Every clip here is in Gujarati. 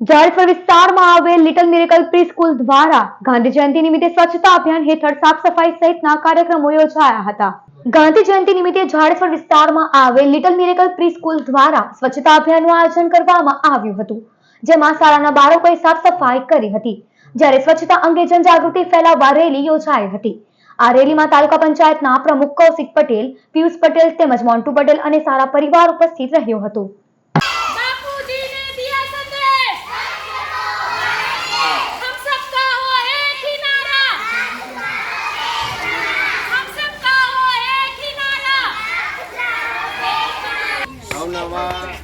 જાડફળ વિસ્તારમાં આવેલ લિટલ મિરેકલ દ્વારા ગાંધી જયંતિ નિમિત્તે સ્વચ્છતા અભિયાન હેઠળ સાફ સહિતના કાર્યક્રમો યોજાયા હતા. ગાંધી જયંતિ નિમિત્તે જાડફળ વિસ્તારમાં આવેલ લિટલ મિરેકલ પ્રીસ્કૂલ દ્વારા સ્વચ્છતા અભિયાનનું આયોજન કરવામાં આવ્યું હતું, જેમાં શાળાના બાળકોએ સાફ કરી હતી. જ્યારે સ્વચ્છતા અંગે જનજાગૃતિ ફેલાવવા રેલી યોજાઈ હતી. આ રેલીમાં તાલુકા પંચાયતના પ્રમુખ કૌશિક પટેલ, પિયુષ પટેલ તેમજ મોન્ટુ પટેલ અને સારા પરિવાર ઉપસ્થિત રહ્યો હતો. અવનવા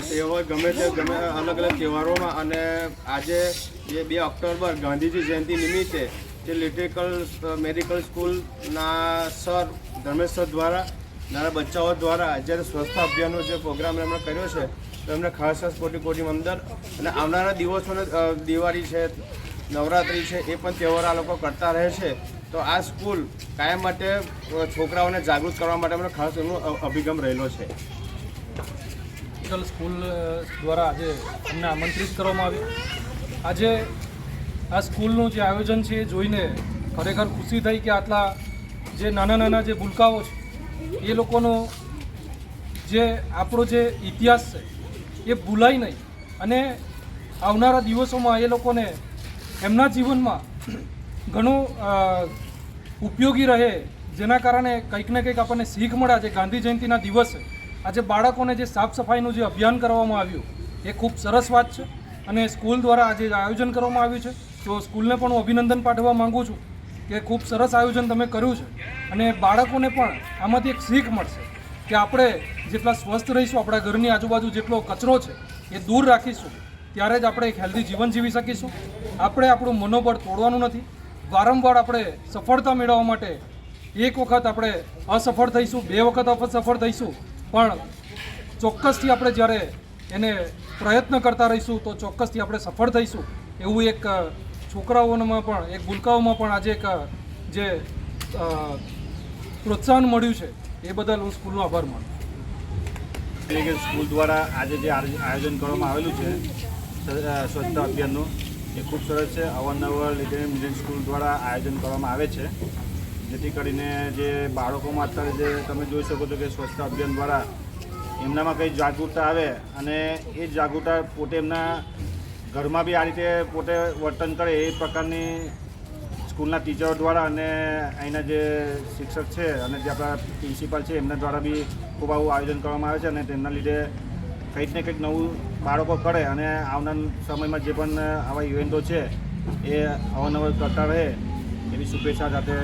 તહેવાર ગમે તે, ગમે અલગ અલગ તહેવારોમાં અને આજે જે બે ઓક્ટોબર ગાંધીજી જયંતિ નિમિત્તે જે લિટરિકલ મેડિકલ સ્કૂલના સર ધર્મેશ સર દ્વારા, નાના બચ્ચાઓ દ્વારા જ્યારે સ્વચ્છતા અભિયાનનો જે પ્રોગ્રામ એમણે કર્યો છે, તો એમને ખાસ ખાસ કોટી કોટી મંદર અને આવનારા દિવસોને દિવાળી છે, નવરાત્રિ છે, એ પણ તહેવાર આ લોકો કરતા રહે છે. તો આ સ્કૂલ કાયમ માટે છોકરાઓને જાગૃત કરવા માટે ખાસ એમનો અભિગમ રહેલો છે. મેડિકલ સ્કૂલ દ્વારા આજે અમને આમંત્રિત કરવામાં આવ્યું આજે આ સ્કૂલનું જે આયોજન છે એ જોઈને ખરેખર ખુશી થઈ કે આટલા જે નાના નાના જે ભૂલકાઓ છે, એ લોકોનો જે આપણો જે ઇતિહાસ છે, એ ભૂલાય નહીં. અને આવનારા દિવસોમાં એ લોકોને એમના જીવનમાં ઘણું ઉપયોગી રહે, જેના કારણે કંઈક ને કંઈક આપણને શીખ મળ્યા છે ગાંધી જયંતિના દિવસે આજે બાળકોને જે સાફ સફાઈનું જે અભિયાન કરવામાં આવ્યું, એ ખૂબ સરસ વાત છે અને સ્કૂલ દ્વારા આજે આયોજન કરવામાં આવ્યું છે, તો સ્કૂલને પણ હું અભિનંદન પાઠવવા માગું છું કે ખૂબ સરસ આયોજન તમે કર્યું છે અને બાળકોને પણ આમાંથી એક શીખ મળશે કે આપણે જેટલા સ્વસ્થ રહીશું, આપણા ઘરની આજુબાજુ જેટલો કચરો છે, એ દૂર રાખીશું, ત્યારે જ આપણે એક હેલ્ધી જીવન જીવી શકીશું. આપણે આપણું મનોબળ તોડવાનું નથી. વારંવાર આપણે સફળતા મેળવવા માટે એક વખત આપણે અસફળ થઈશું, બે વખત અસફળ થઈશું પણ ચોક્કસથી આપણે જ્યારે એને પ્રયત્ન કરતા રહીશું તો ચોક્કસથી આપણે સફળ થઈશું. એવું એક છોકરાઓમાં પણ, એક ભૂલકાઓમાં પણ આજે એક જે પ્રોત્સાહન મળ્યું છે, એ બદલ હું સ્કૂલનો આભાર માનું એટલે કે સ્કૂલ દ્વારા આજે જે આયોજન કરવામાં આવેલું છે સ્વચ્છતા અભિયાનનું, એ ખૂબ સરસ છે. અવારનવાર લીધે મિલિયન સ્કૂલ દ્વારા આયોજન કરવામાં આવે છે. જેથી કરીને જે બાળકોમાં અત્યારે જે તમે જોઈ શકો છો કે સ્વચ્છતા અભિયાન દ્વારા એમનામાં કંઈ જાગૃતતા આવે અને એ જાગૃતતા પોતે એમના ઘરમાં બી આ રીતે પોતે વર્તન કરે એ પ્રકારની સ્કૂલના ટીચરો દ્વારા અને અહીંના જે શિક્ષક છે અને જે આપણા પ્રિન્સિપાલ છે એમના દ્વારા બી ખૂબ આવું આયોજન કરવામાં આવે છે અને તેમના લીધે કંઈક ને કંઈક નવું બાળકો કરે અને આવનાર સમયમાં જે પણ આવા ઇવેન્ટો છે એ અવારનવાર કરતા રહે એવી શુભેચ્છા સાથે